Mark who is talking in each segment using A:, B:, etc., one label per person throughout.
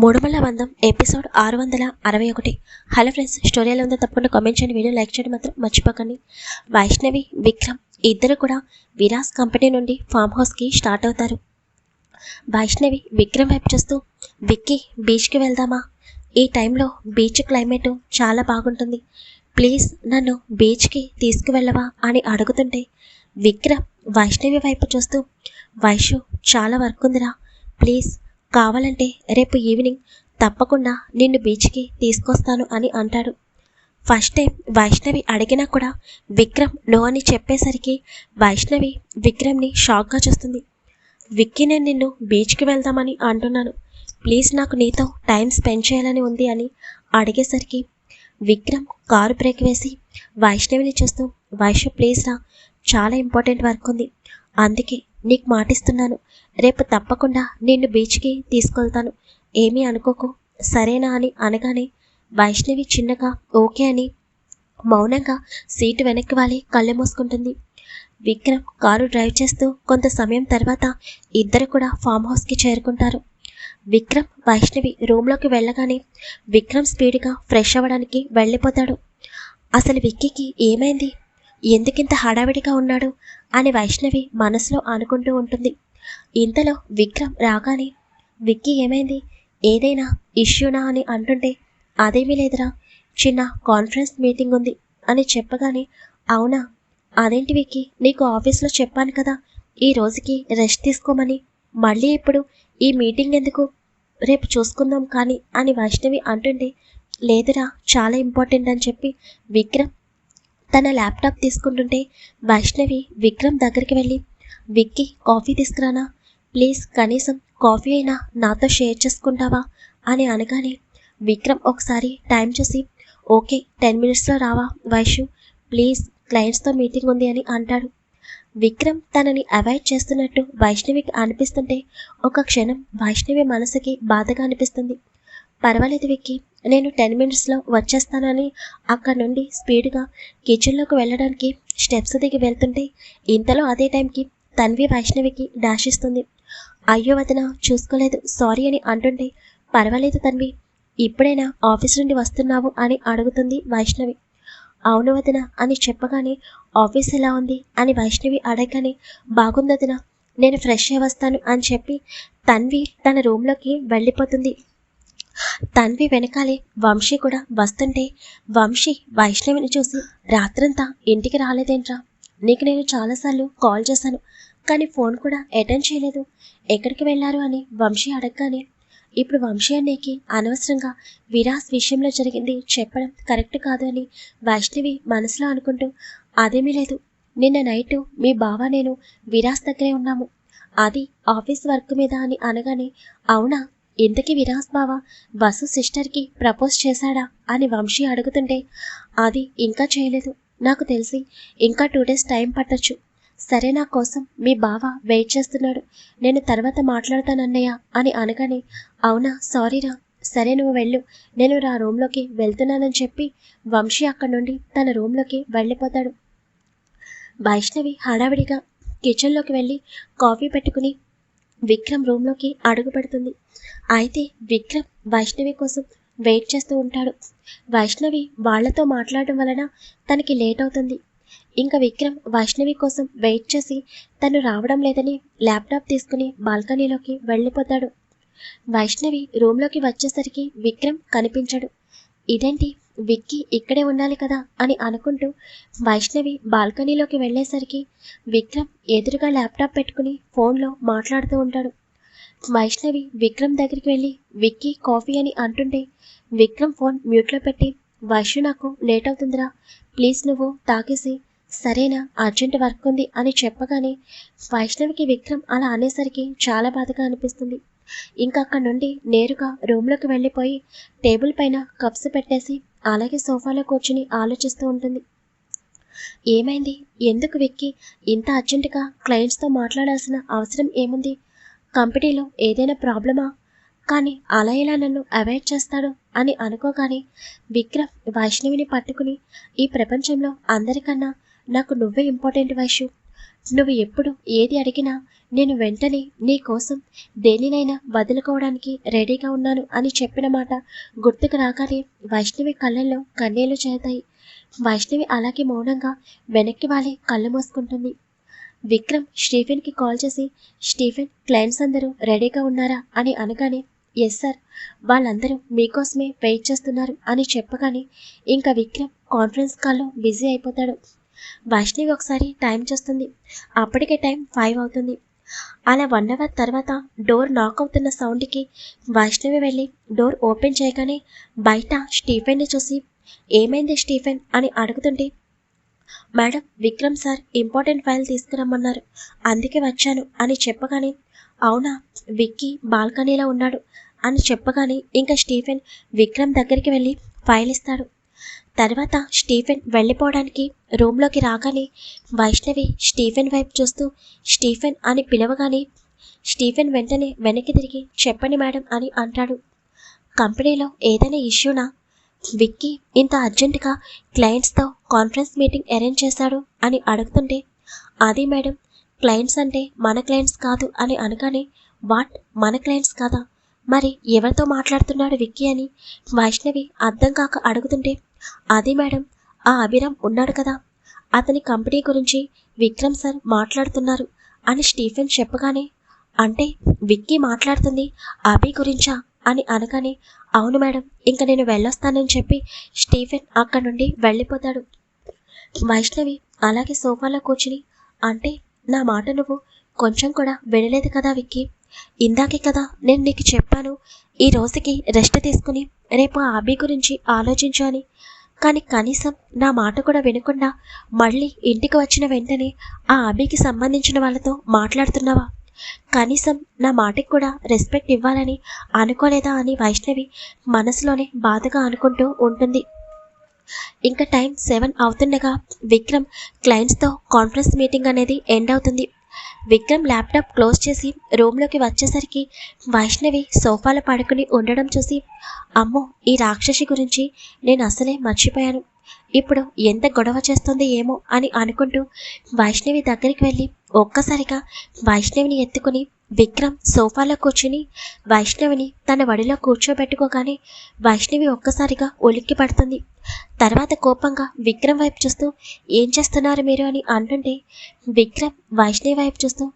A: మూడుమల బంధం ఎపిసోడ్ ఆరు వందల అరవై ఒకటి. హలో ఫ్రెండ్స్ స్టోరీ ఎలా ఉందో తప్పకుండా కామెంట్ చేయండి వీడియో లైక్ చేయడం మాత్రం మర్చిపోకండి. వైష్ణవి విక్రమ్ ఇద్దరు కూడా విరాస్ కంపెనీ నుండి ఫామ్ హౌస్కి స్టార్ట్ అవుతారు. వైష్ణవి విక్రమ్ వైపు చూస్తూ విక్కీ బీచ్కి వెళ్దామా? ఈ టైంలో బీచ్ క్లైమేట్ చాలా బాగుంటుంది. ప్లీజ్ నన్ను బీచ్కి తీసుకువెళ్ళవా? అని అడుగుతుంటే విక్రమ్ వైష్ణవి వైపు చూస్తూ వైషు చాలా వర్క్ ఉందిరా. ప్లీజ్ కావాలంటే రేపు ఈవినింగ్ తప్పకుండా నిన్ను బీచ్కి తీసుకొస్తాను అని అంటాడు. ఫస్ట్ టైం వైష్ణవి అడిగినా కూడా విక్రమ్ నో అని చెప్పేసరికి వైష్ణవి విక్రమ్ని షాక్గా చూస్తుంది. విక్కీ నేను నిన్ను బీచ్కి వెళ్దామని అంటున్నాను. ప్లీజ్ నాకు నీతో టైం స్పెండ్ చేయాలని ఉంది అని అడిగేసరికి విక్రమ్ కారు బ్రేక్ వేసి వైష్ణవిని చూస్తూ వైష్ణవ్ ప్లీజ్ రా చాలా ఇంపార్టెంట్ వర్క్ ఉంది. అందుకే నీకు మాటిస్తున్నాను. రేపు తప్పకుండా నిన్ను బీచ్కి తీసుకెళ్తాను. ఏమీ అనుకోకు. సరేనా అని అనగానే వైష్ణవి చిన్నగా ఓకే అని మౌనంగా సీటు వెనక్కి వాలి కళ్ళు మూసుకుంటుంది. విక్రమ్ కారు డ్రైవ్ చేస్తూ కొంత సమయం తర్వాత ఇద్దరు కూడా ఫామ్ హౌస్కి చేరుకుంటారు. విక్రమ్ వైష్ణవి రూమ్లోకి వెళ్ళగానే విక్రమ్ స్పీడ్గా ఫ్రెష్ అవ్వడానికి వెళ్ళిపోతాడు. అసలు విక్కీకి ఏమైంది? ఎందుకింత హడావిడిగా ఉన్నాడు? అని వైష్ణవి మనసులో అనుకుంటూ ఉంటుంది. ఇంతలో విక్రమ్ రాగానే విక్కీ ఏమైంది? ఏదైనా ఇష్యూనా? అని అంటుంటే అదేమీ లేదురా. చిన్న కాన్ఫరెన్స్ మీటింగ్ ఉంది అని చెప్పగానే అవునా? అదేంటి విక్కీ? నీకు ఆఫీస్లో చెప్పాను కదా. ఈ రోజుకి రెస్ట్ తీసుకోమని. మళ్ళీ ఇప్పుడు ఈ మీటింగ్ ఎందుకు? రేపు చూసుకుందాం కానీ అని వైష్ణవి అంటుంటే లేదురా చాలా ఇంపార్టెంట్ అని చెప్పి విక్రమ్ తన ల్యాప్టాప్ తీసుకుంటుంటే వైష్ణవి విక్రమ్ దగ్గరికి వెళ్ళి విక్కీ కాఫీ తీసుకురానా? ప్లీజ్ కనీసం కాఫీ అయినా నాతో షేర్ చేసుకుంటావా? అని అనగానే విక్రమ్ ఒకసారి టైం చూసి ఓకే టెన్ మినిట్స్లో రావా వైషు ప్లీజ్ క్లయింట్స్తో మీటింగ్ ఉంది అని అంటాడు. విక్రమ్ తనని అవాయిడ్ చేస్తున్నట్టు వైష్ణవికి అనిపిస్తుంటే ఒక క్షణం వైష్ణవి మనసుకి బాధగా అనిపిస్తుంది. పర్వాలేదు విక్కి నేను టెన్ మినిట్స్లో వచ్చేస్తానని అక్కడ నుండి స్పీడ్గా కిచెన్లోకి వెళ్ళడానికి స్టెప్స్ దిగి వెళ్తుంటే ఇంతలో అదే టైంకి తన్వి వైష్ణవికి డాష్ ఇస్తుంది అయ్యో వదిన చూసుకోలేదు. సారీ అని అంటుంటే పర్వాలేదు తన్వి. ఇప్పుడైనా ఆఫీస్ నుండి వస్తున్నావు అని అడుగుతుంది వైష్ణవి. అవును వదిన అని చెప్పగానే ఆఫీస్ ఎలా ఉంది? అని వైష్ణవి అడగగానే బాగుందదిన నేను ఫ్రెష్ అయ్యి వస్తాను అని చెప్పి తన్వి తన రూమ్లోకి వెళ్ళిపోతుంది. తన్వి వెనకాలే వంశీ కూడా వస్తుంటే వంశీ వైష్ణవిని చూసి రాత్రంతా ఇంటికి రాలేదేంట్రా? నీకు నేను చాలాసార్లు కాల్ చేశాను. కానీ ఫోన్ కూడా అటెండ్ చేయలేదు. ఎక్కడికి వెళ్ళారు అని వంశీ అడగగానే ఇప్పుడు వంశీ అన్నయ్యకి అనవసరంగా విరాస్ విషయంలో జరిగింది చెప్పడం కరెక్ట్ కాదు అని వైష్ణవి మనసులో అనుకుంటూ అదేమీ లేదు. నిన్న నైట్ మీ బావ నేను విరాస్ దగ్గరే ఉన్నాము. అది ఆఫీస్ వర్క్ మీద అని అనగానే అవునా? ఇంతకీ విరాస్ బావ వసు సిస్టర్కి ప్రపోజ్ చేశాడా? అని వంశీ అడుగుతుంటే అది ఇంకా చేయలేదు. నాకు తెలిసి ఇంకా టూ డేస్ టైం పట్టొచ్చు. సరే నా కోసం మీ బావ వెయిట్ చేస్తున్నాడు. నేను తర్వాత మాట్లాడతానన్నయ్య అని అనగానే అవునా సారీరా సరే నువ్వు వెళ్ళు. నేను నా రూమ్లోకి వెళ్తున్నానని చెప్పి వంశీ అక్కడి నుండి తన రూమ్లోకి వెళ్ళిపోతాడు. వైష్ణవి హడావిడిగా కిచెన్లోకి వెళ్ళి కాఫీ పెట్టుకుని విక్రమ్ రూమ్లోకి అడుగు పెడుతుంది. అయితే విక్రమ్ వైష్ణవి కోసం వెయిట్ చేస్తూ ఉంటాడు. వైష్ణవి వాళ్ళతో మాట్లాడడం వలన తనకి లేట్ అవుతుంది. ఇంకా విక్రమ్ వైష్ణవి కోసం వెయిట్ చేసి తను రావడం లేదని ల్యాప్టాప్ తీసుకుని బాల్కనీలోకి వెళ్ళిపోతాడు. వైష్ణవి రూమ్లోకి వచ్చేసరికి విక్రమ్ కనిపించడు. ఇదేంటి? విక్కీ ఇక్కడే ఉండాలి కదా అని అనుకుంటూ వైష్ణవి బాల్కనీలోకి వెళ్ళేసరికి విక్రమ్ ఎదురుగా ల్యాప్టాప్ పెట్టుకుని ఫోన్లో మాట్లాడుతూ ఉంటాడు. వైష్ణవి విక్రమ్ దగ్గరికి వెళ్ళి విక్కీ కాఫీ అని అంటుంటే విక్రమ్ ఫోన్ మ్యూట్లో పెట్టి వైష్ణు నాకు లేట్ అవుతుందిరా ప్లీజ్ నువ్వు తాగేసి సరేనా అర్జెంట్ వర్క్ ఉంది అని చెప్పగానే వైష్ణవికి విక్రమ్ అలా అనేసరికి చాలా బాధగా అనిపిస్తుంది. ఇంకా అక్కడ నుండి నేరుగా రూమ్లోకి వెళ్ళిపోయి టేబుల్ పైన కప్స్ పెట్టేసి అలాగే సోఫాలో కూర్చుని ఆలోచిస్తూ ఉంటుంది. ఏమైంది? ఎందుకు విక్కి ఇంత అర్జెంటుగా క్లయింట్స్తో మాట్లాడాల్సిన అవసరం ఏముంది? కంపెనీలో ఏదైనా ప్రాబ్లమా? కానీ అలా ఎలా నన్ను అవాయిడ్ చేస్తాడు అని అనుకోగానే విక్రమ్ వైష్ణవిని పట్టుకుని ఈ ప్రపంచంలో అందరికన్నా నాకు నువ్వే ఇంపార్టెంట్ వైషు. నువ్వు ఎప్పుడు ఏది అడిగినా నేను వెంటనే నీ కోసం దేనినైనా వదులుకోవడానికి రెడీగా ఉన్నాను అని చెప్పిన మాట గుర్తుకు రాగానే వైష్ణవి కళ్ళల్లో కన్నీళ్ళు చేరుతాయి. వైష్ణవి అలాగే మౌనంగా వెనక్కి వాలి కళ్ళు మూసుకుంటుంది. విక్రమ్ స్టీఫెన్కి కాల్ చేసి స్టీఫెన్ క్లయింట్స్ అందరూ రెడీగా ఉన్నారా? అని అనగానే ఎస్ సార్ వాళ్ళందరూ మీకోసమే వెయిట్ చేస్తున్నారు అని చెప్పగానే ఇంకా విక్రమ్ కాన్ఫరెన్స్ కాల్లో బిజీ అయిపోతాడు. వైష్ణవి ఒకసారి టైం చూస్తుంది. అప్పటికే టైం ఫైవ్ అవుతుంది. అలా వన్ అవర్ తర్వాత డోర్ నాక్ అవుతున్న సౌండ్కి వైష్ణవి వెళ్ళి డోర్ ఓపెన్ చేయగానే బయట స్టీఫెన్ని చూసి ఏమైంది స్టీఫెన్? అని అడుగుతుంటే madam Vikram sir important file తీసుకురమ్మన్నారు. అందుకే వచ్చాను అని చెప్పగానే అవునా విక్కీ బాల్కనీలో ఉన్నాడు అని చెప్పగానే ఇంకా స్టీఫెన్ విక్రమ్ దగ్గరికి వెళ్ళి ఫైల్ ఇస్తాడు. తర్వాత స్టీఫెన్ వెళ్ళిపోవడానికి రూమ్లోకి రాగానే వైష్ణవి స్టీఫెన్ వైపు చూస్తూ స్టీఫెన్ అని పిలవగానే స్టీఫెన్ వెంటనే వెనక్కి తిరిగి చెప్పండి మేడం అని అంటాడు. కంపెనీలో ఏదైనా ఇష్యూనా? విక్కీ ఇంత అర్జెంటుగా క్లయింట్స్తో కాన్ఫరెన్స్ మీటింగ్ అరేంజ్ చేశాడు అని అడుగుతుంటే అది మేడం క్లయింట్స్ అంటే మన క్లయింట్స్ కాదు అని అనగానే వాట్? మన క్లయింట్స్ కాదా? మరి ఎవరితో మాట్లాడుతున్నాడు విక్కీ అని వైష్ణవి అర్థం కాక అడుగుతుంటే అది మేడం ఆ అభిరామ్ ఉన్నాడు కదా. అతని కంపెనీ గురించి విక్రమ్ సార్ మాట్లాడుతున్నారు అని స్టీఫెన్ చెప్పగానే అంటే విక్కీ మాట్లాడుతుంది అభి గురించా అని అనగానే అవును మేడం ఇంక నేను వెళ్ళొస్తానని చెప్పి స్టీఫెన్ అక్కడి నుండి వెళ్ళిపోతాడు. వైష్ణవి అలాగే సోఫాలో కూర్చుని అంటే నా మాట నువ్వు కొంచెం కూడా వినలేదు కదా విక్కీ. ఇందాకే కదా నేను నీకు చెప్పాను ఈ రోజుకి రెస్ట్ తీసుకుని రేపు ఆ అభి గురించి ఆలోచించాలి. కానీ కనీసం నా మాట కూడా వినకుండా మళ్ళీ ఇంటికి వచ్చిన వెంటనే ఆ అభికి సంబంధించిన వాళ్ళతో మాట్లాడుతున్నావా? కనీసం నా మాటకి కూడా రెస్పెక్ట్ ఇవ్వాలని అనుకోలేదా అని వైష్ణవి మనసులోనే బాధగా అనుకుంటూ ఉంటుంది. ఇంకా టైం సెవెన్ అవుతుండగా విక్రమ్ క్లయింట్స్తో కాన్ఫరెన్స్ మీటింగ్ అనేది ఎండ్ అవుతుంది. విక్రమ్ ల్యాప్టాప్ క్లోజ్ చేసి రూమ్లోకి వచ్చేసరికి వైష్ణవి సోఫాలో పడుకుని ఉండడం చూసి అమ్మో ఈ రాక్షసి గురించి నేను అసలే మర్చిపోయాను. ఇప్పుడు ఎంత గొడవ చేస్తుంది ఏమో అని అనుకుంటూ వైష్ణవి దగ్గరికి వెళ్ళి ఒక్కసారిగా వైష్ణవిని ఎత్తుకుని విక్రమ్ సోఫాలో కూర్చుని వైష్ణవిని తన వడిలో కూర్చోబెట్టుకోగానే వైష్ణవి ఒక్కసారిగా ఒలిక్కి పడుతుంది. తర్వాత కోపంగా విక్రమ్ వైపు చూస్తూ ఏం చేస్తున్నారు మీరు? అని అంటుంటే విక్రమ్ వైష్ణవి వైపు చూస్తూ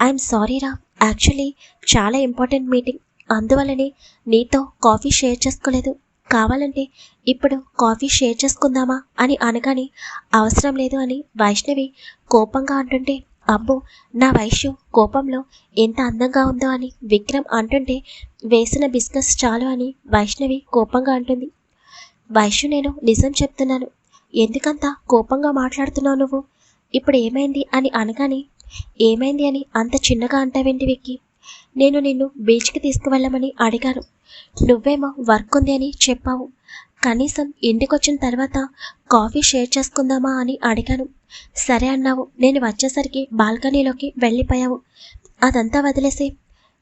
A: ఐఎమ్ సారీ రా. యాక్చువల్లీ చాలా ఇంపార్టెంట్ మీటింగ్. అందువల్లనే నీతో కాఫీ షేర్ చేసుకోలేదు. కావాలంటే ఇప్పుడు కాఫీ షేర్ చేసుకుందామా? అని అనగానే అవసరం లేదు అని వైష్ణవి కోపంగా అంటుంటే అబ్బో నా వైశ్యం కోపంలో ఎంత అందంగా ఉందో అని విక్రమ్ అంటుంటే వేసిన బిస్కస్ చాలు అని వైష్ణవి కోపంగా అంటుంది. వైశ్యు నేను నిజం చెప్తున్నాను. ఎందుకంత కోపంగా మాట్లాడుతున్నావు నువ్వు? ఇప్పుడు ఏమైంది అని అనగానే ఏమైంది అని అంత చిన్నగా అంటావేంటి విక్కి? నేను నిన్ను బీచ్కి తీసుకువెళ్ళమని అడిగాను నువ్వేమో వర్క్ ఉంది అని చెప్పావు. కనీసం ఇంటికొచ్చిన తర్వాత కాఫీ షేర్ చేసుకుందామా అని అడిగాను. సరే అన్నావు నేను వచ్చేసరికి బాల్కనీలోకి వెళ్ళిపోయావు. అదంతా వదిలేసి.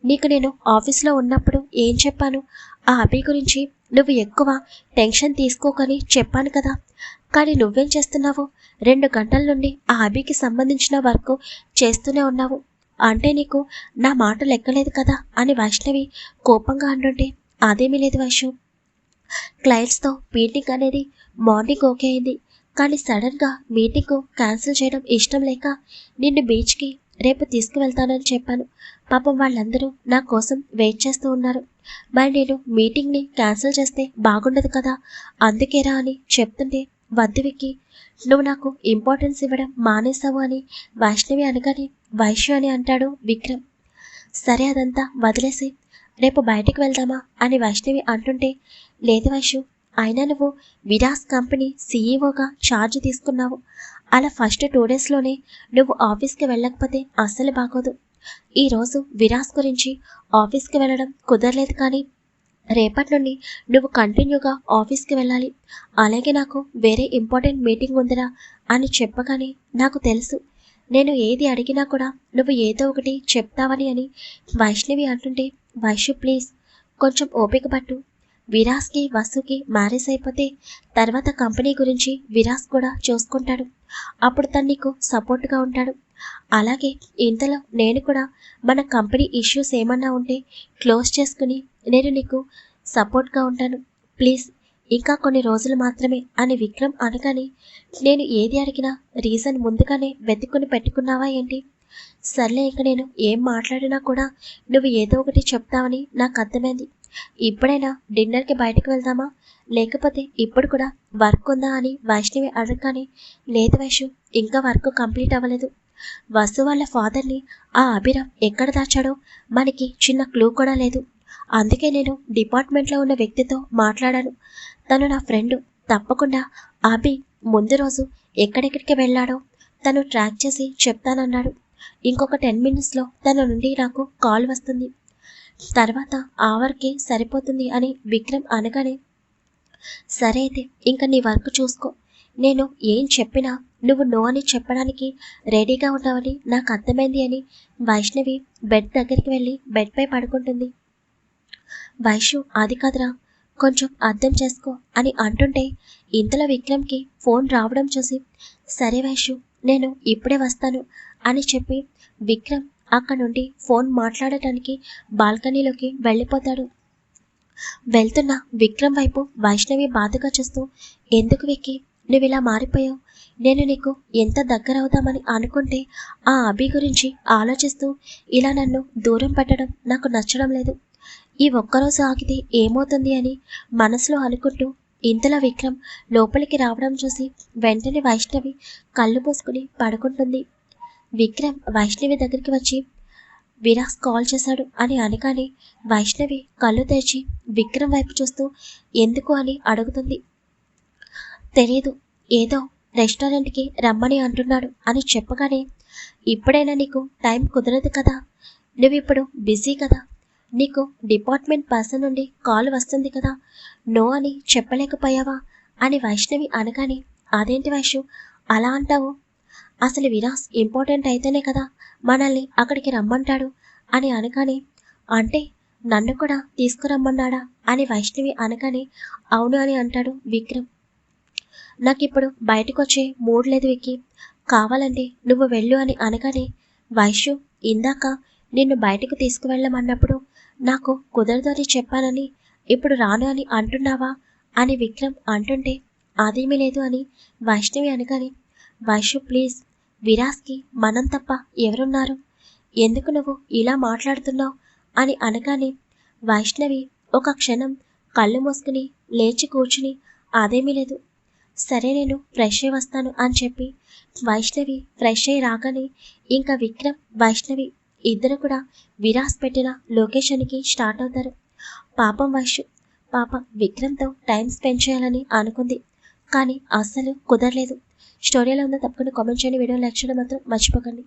A: నీకు నేను ఆఫీస్లో ఉన్నప్పుడు ఏం చెప్పాను? ఆ అభి గురించి నువ్వు ఎక్కువ టెన్షన్ తీసుకోకని చెప్పాను కదా. కానీ నువ్వేం చేస్తున్నావు? రెండు గంటల నుండి ఆ అభికి సంబంధించిన వర్క్ చేస్తూనే ఉన్నావు. అంటే నీకు నా మాట లెక్కలేదు కదా అని వైష్ణవి కోపంగా అంటుంటే అదేమీ లేదు వైషు క్లయింట్స్తో మీటింగ్ అనేది మార్నింగ్ ఓకే అయింది. కానీ సడన్గా మీటింగ్ క్యాన్సిల్ చేయడం ఇష్టం లేక నిన్ను బీచ్కి రేపు తీసుకువెళ్తానని చెప్పాను. పాపం వాళ్ళందరూ నా కోసం వెయిట్ చేస్తూ ఉన్నారు. మరి నేను మీటింగ్ని క్యాన్సిల్ చేస్తే బాగుండదు కదా? అందుకేరా అని చెప్తుంటే వద్దు విక్కి నువ్వు నాకు ఇంపార్టెన్స్ ఇవ్వడం మానేసావు అని వైష్ణవి అనగానే వైశ్యు అని అంటాడు విక్రమ్. సరే అదంతా వదిలేసి రేపు బయటికి వెళ్దామా? అని వైష్ణవి అంటుంటే లేదు వైషు అయినా నువ్వు విరాస్ కంపెనీ సీఈఓగా ఛార్జ్ తీసుకున్నావు. అలా ఫస్ట్ టూ డేస్లోనే నువ్వు ఆఫీస్కి వెళ్ళకపోతే అస్సలు బాగోదు. ఈరోజు విరాస్ గురించి ఆఫీస్కి వెళ్ళడం కుదరలేదు కానీ రేపటి నుండి నువ్వు కంటిన్యూగా ఆఫీస్కి వెళ్ళాలి. అలాగే నాకు వేరే ఇంపార్టెంట్ మీటింగ్ ఉందిరా అని చెప్పగానే నాకు తెలుసు. నేను ఏది అడిగినా కూడా నువ్వు ఏదో ఒకటి చెప్తావని అని వైష్ణవి అంటుంటే వైషు ప్లీజ్ కొంచెం ఓపిక పట్టు. విరాస్కి వసుకి మ్యారేజ్ అయిపోతే తర్వాత కంపెనీ గురించి విరాస్ కూడా చూసుకుంటాడు. అప్పుడు తను నీకు సపోర్ట్గా ఉంటాడు. అలాగే ఇంతలో నేను కూడా మన కంపెనీ ఇష్యూస్ ఏమన్నా ఉంటే క్లోజ్ చేసుకుని నేను నీకు సపోర్ట్గా ఉంటాను. ప్లీజ్ ఇంకా కొన్ని రోజులు మాత్రమే అని విక్రమ్ అనగానే నేను ఏది అడిగినా రీజన్ ముందుగానే వెతుక్కుని పెట్టుకున్నావా ఏంటి? సర్లే ఇంక నేను ఏం మాట్లాడినా కూడా నువ్వు ఏదో ఒకటి చెప్తావని నాకు అర్థమైంది. ఇప్పుడైనా డిన్నర్కి బయటకు వెళ్దామా? లేకపోతే ఇప్పుడు కూడా వర్క్ ఉందా అని వైష్ణవి అడగగానే లేదు వైషు ఇంకా వర్క్ కంప్లీట్ అవ్వలేదు. వసు వాళ్ళ ఫాదర్ని ఆ అభిరామ్ ఎక్కడ దాచాడో మనకి చిన్న క్లూ కూడా లేదు. అందుకే నేను డిపార్ట్మెంట్లో ఉన్న వ్యక్తితో మాట్లాడాను. తను నా ఫ్రెండ్. తప్పకుండా అభి ముందు రోజు ఎక్కడెక్కడికి వెళ్ళాడో తను ట్రాక్ చేసి చెప్తానన్నాడు. ఇంకొక టెన్ మినిట్స్లో తన నుండి నాకు కాల్ వస్తుంది. తర్వాత ఆ సరిపోతుంది అని విక్రమ్ అనగానే సరే అయితే ఇంకా నీ వర్క్ చూసుకో. నేను ఏం చెప్పినా నువ్వు నో అని చెప్పడానికి రెడీగా ఉన్నావని నాకు అర్థమైంది అని వైష్ణవి బెడ్ దగ్గరికి వెళ్ళి బెడ్పై పడుకుంటుంది. వైషు అది కాదురా కొంచెం అర్థం చేసుకో అని అంటుంటే ఇంతలో విక్రమ్కి ఫోన్ రావడం చూసి సరే వైషు నేను ఇప్పుడే వస్తాను అని చెప్పి విక్రమ్ అక్కడ నుండి ఫోన్ మాట్లాడటానికి బాల్కనీలోకి వెళ్ళిపోతాడు. వెళ్తున్న విక్రమ్ వైపు వైష్ణవి బాధగా చూస్తూ ఎందుకు విక్కి? నువ్వు ఇలా మారిపోయావు. నేను నీకు ఎంత దగ్గర అవుదామని అనుకుంటే ఆ అభి గురించి ఆలోచిస్తూ ఇలా నన్ను దూరం పెట్టడం నాకు నచ్చడం లేదు. ఈ ఒక్కరోజు ఆగితే ఏమవుతుంది అని మనసులో అనుకుంటూ ఇంతలో విక్రమ్ లోపలికి రావడం చూసి వెంటనే వైష్ణవి కళ్ళు మూసుకుని పడుకుంటుంది. విక్రమ్ వైష్ణవి దగ్గరికి వచ్చి విరాస్ కాల్ చేశాడు అని అనగానే వైష్ణవి కళ్ళు తెరిచి విక్రమ్ వైపు చూస్తూ ఎందుకు? అని అడుగుతుంది. తెలియదు ఏదో రెస్టారెంట్కి రమ్మని అంటున్నాడు అని చెప్పగానే ఇప్పుడైనా నీకు టైం కుదరదు కదా నువ్వు ఇప్పుడు బిజీ కదా నీకు డిపార్ట్మెంట్ పర్సన్ నుండి కాల్ వస్తుంది కదా నో అని చెప్పలేకపోయావా? అని వైష్ణవి అనగానే అదేంటి వైషు అలా అంటావు? అసలు విరాస్ ఇంపార్టెంట్ అయితేనే కదా మనల్ని అక్కడికి రమ్మంటాడు అని అనగానే అంటే నన్ను కూడా తీసుకురమ్మన్నాడా? అని వైష్ణవి అనగానే అవును అని అంటాడు విక్రమ్. నాకు ఇప్పుడు బయటకు వచ్చే మూడ్ లేదు విక్కి. కావాలంటే నువ్వు వెళ్ళు అని అనగానే వైష్ణు ఇందాక నిన్ను బయటకు తీసుకువెళ్ళమన్నప్పుడు నాకు కుదరదు అని చెప్పానని ఇప్పుడు రాను అని అంటున్నావా? అని విక్రమ్ అంటుంటే అదేమీ లేదు అని వైష్ణవి అనగానే వైషు ప్లీజ్. విరాస్కి మనం తప్ప ఎవరున్నారు? ఎందుకు నువ్వు ఇలా మాట్లాడుతున్నావు? అని అనగానే వైష్ణవి ఒక క్షణం కళ్ళు మూసుకుని లేచి కూర్చుని అదేమీ లేదు. సరే నేను ఫ్రెష్ అయి వస్తాను అని చెప్పి వైష్ణవి ఫ్రెష్ అయి రాగానే ఇంకా విక్రమ్ వైష్ణవి ఇద్దరు కూడా విరాస్ పెట్టిన లొకేషన్కి స్టార్ట్ అవుతారు. పాపం వైషు పాప విక్రమ్తో టైం స్పెండ్ చేయాలని అనుకుంది. కానీ అస్సలు కుదరలేదు. స్టోరీలో ఉందో తప్పకుండా కామెంట్ చేయండి. వీడియో లైక్ చేయడం మాత్రం మర్చిపోకండి.